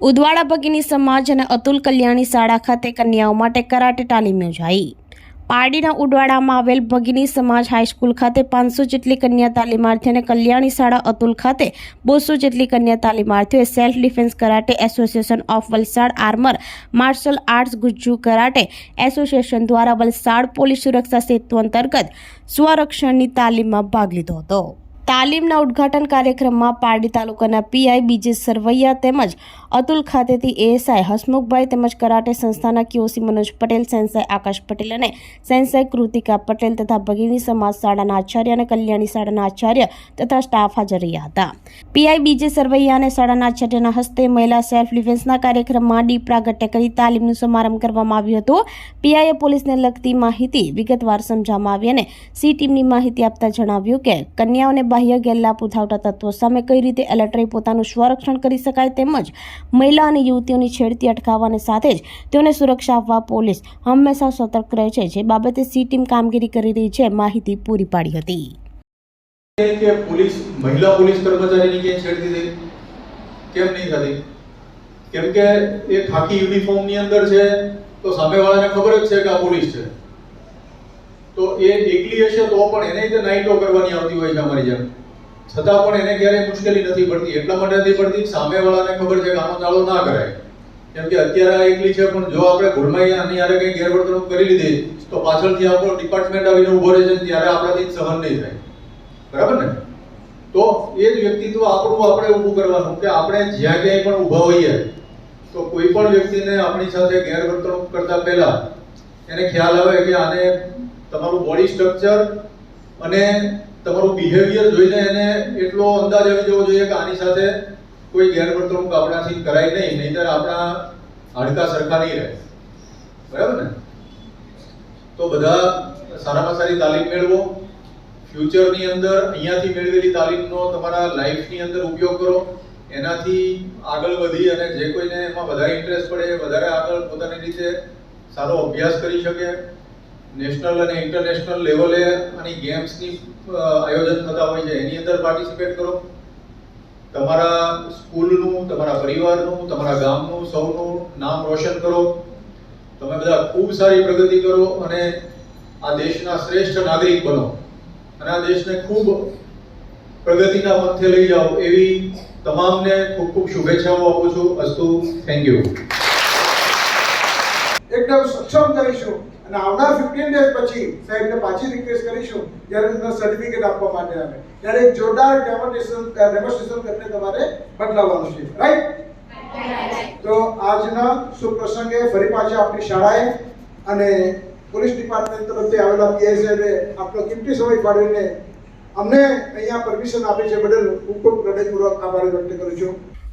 ઉદવાડા ભગીની સમાજ અને અતુલ કલ્યાણી શાળા ખાતે કન્યાઓ માટે કરાટે તાલીમ યોજાઈ. પારડીના ઉડવાડામાં આવેલ ભગીની સમાજ હાઈસ્કૂલ ખાતે પાંચસો જેટલી કન્યા તાલીમાર્થી અને કલ્યાણી શાળા અતુલ ખાતે બસો જેટલી કન્યા તાલીમાર્થીઓએ self defence karate association of Valsad armour martial arts Gujju karate association દ્વારા વલસાડ પોલીસ સુરક્ષા સેતુ અંતર્ગત સ્વરક્ષણની તાલીમમાં ભાગ લીધો હતો. તાલીમના ઉદ્ઘાટન કાર્યક્રમમાં પારડી તાલુકાના પીઆઈ બીજે સરવૈયા તેમજ અતુલ ખાતેથી એએસઆઈ હસમુખભાઈ તેમજ કરાટે સંસ્થાના ક્યોસી મનોજ પટેલ, સેન્સાઈ આકાશ પટેલ અને સેન્સાઈ કૃતિકા પટેલ તથા ભગીની સમાજ શાળાના આચાર્ય અને કલ્યાણી શાળાના આચાર્ય તથા સ્ટાફ હાજર રહ્યા હતા. પીઆઈ બીજે સરવૈયા અને શાળાના આચાર્યના હસ્તે મહિલા સેલ્ફ ડિફેન્સના કાર્યક્રમમાં ડી પ્રાગટ્ય કરી તાલીમનું સમારંભ કરવામાં આવ્યું હતું. પીઆઈએ પોલીસને લગતી માહિતી વિગતવાર સમજાવવામાં આવી અને સી ટીમની માહિતી આપતા જણાવ્યું કે કન્યાઓને બાહ્ય ગેરલાભ ઉઠાવતા તત્વો સામે કઈ રીતે એલર્ટ પોતાનું સ્વરક્ષણ કરી શકાય તેમજ મહિલા અને યુવતીઓની છેડતી અટકાવવાની સાથે જ તેઓને સુરક્ષા આપવા પોલીસ હંમેશા સતર્ક રહે છે, જે બાબતે સી ટીમ કામગીરી કરી રહી છે, માહિતી પૂરી પાડી હતી. કે પોલીસ, મહિલા પોલીસ કર્મચારીની ક્યાંય છેડતી થઈ? કેમ નહીં થતી? કેમ કે એ ખાકી યુનિફોર્મની અંદર છે, તો સામેવાળાને ખબર જ છે કે આ પોલીસ છે. તો એ એકલી હશે તો પણ એને જે નાઈટો કરવાની આવતી હોય છે અમારી જેમ. છતાં પણ એને ક્યારેય મુશ્કેલી નથી પડતી. એટલા માટે નથી પડતી સામેવાળાને ખબર છે કે આનો ચાળો ના કરાય. કેમ કે અત્યારે આ એકલી છે, પણ જો આપણે ઘોડમાઈ આની યારે કંઈ ગેરવર્તણૂક કરી લીધી, તો પાછળથી આપણો ડિપાર્ટમેન્ટ આવીને ઊભો રહે છે ત્યારે આપણાથી સહન નહીં થાય. બરાબર ને? તો એ જ વ્યક્તિત્વ આપણું આપણે ઊભું કરવાનું કે આપણે જ્યાં ક્યાંય પણ ઊભા હોઈએ, તો કોઈ પણ વ્યક્તિને આપણી સાથે ગેરવર્તણૂક કરતા પહેલા એને ખ્યાલ આવે કે આને તમારું બોડી સ્ટ્રક્ચર અને તમારું બિહેવિયર જોઈને એને એટલો અંદાજ આવી જવો જોઈએ કે આની સાથે કોઈ ગેરવર્તણૂક આપણાથી કરાય નહીં, નહીતર આપણા હાડકા સરખા નહીં રહે. બરાબર ને? તો બધા સારામાં સારી તાલીમ મેળવો. ફ્યુચરની અંદર અહીંયાથી મેળવેલી તાલીમનો તમારા લાઈફની અંદર ઉપયોગ કરો. એનાથી આગળ વધી અને જે કોઈને એમાં વધારે ઇન્ટરેસ્ટ પડે, વધારે આગળ પોતાની રીતે સારો અભ્યાસ કરી શકે. નેશનલ અને ઇન્ટરનેશનલ લેવલે આની ગેમ્સની આયોજન થતા હોય છે. એની અંદર પાર્ટિસિપેટ કરો. તમારા સ્કૂલનું, તમારા પરિવારનું, તમારા ગામનું, સૌનું નામ રોશન કરો. તમે બધા ખૂબ સારી પ્રગતિ કરો અને આ દેશના શ્રેષ્ઠ નાગરિક બનો. અને આ દેશને ખૂબ પ્રગતિના પંથે લઈ જાઓ એવી તમામને ખૂબ ખૂબ શુભેચ્છાઓ આપું છું. અસ્તુ થેન્ક યુ એકદમ સક્ષમ કરીશું. અને આવનાર ફિફ્ટીન ડેઝ પછી સાહેબને પાછી રિક્વેસ્ટ કરીશું જ્યારે તમને સર્ટિફિકેટ આપવા માટે આવે. ત્યારે એક જોરદાર ડેમોન્સ્ટ્રેશન ડેમોન્સ્ટ્રેશન કરીને તમારે બદલાવવાનું છે. રાઈટ તો આજના શુભ પ્રસંગે ફરી પાછા આપણી શાળાએ અને પોલીસ ડિપાર્ટમેન્ટ તરફથી આવેલા પીઆઈ સાહેબે આપણો કિંમતી સમય ફાળવીને અમને અહીંયા પરમિશન આપી છે બદલ ખૂબ ખૂબ હૃદયપૂર્વક આભાર વ્યક્ત કરું છું.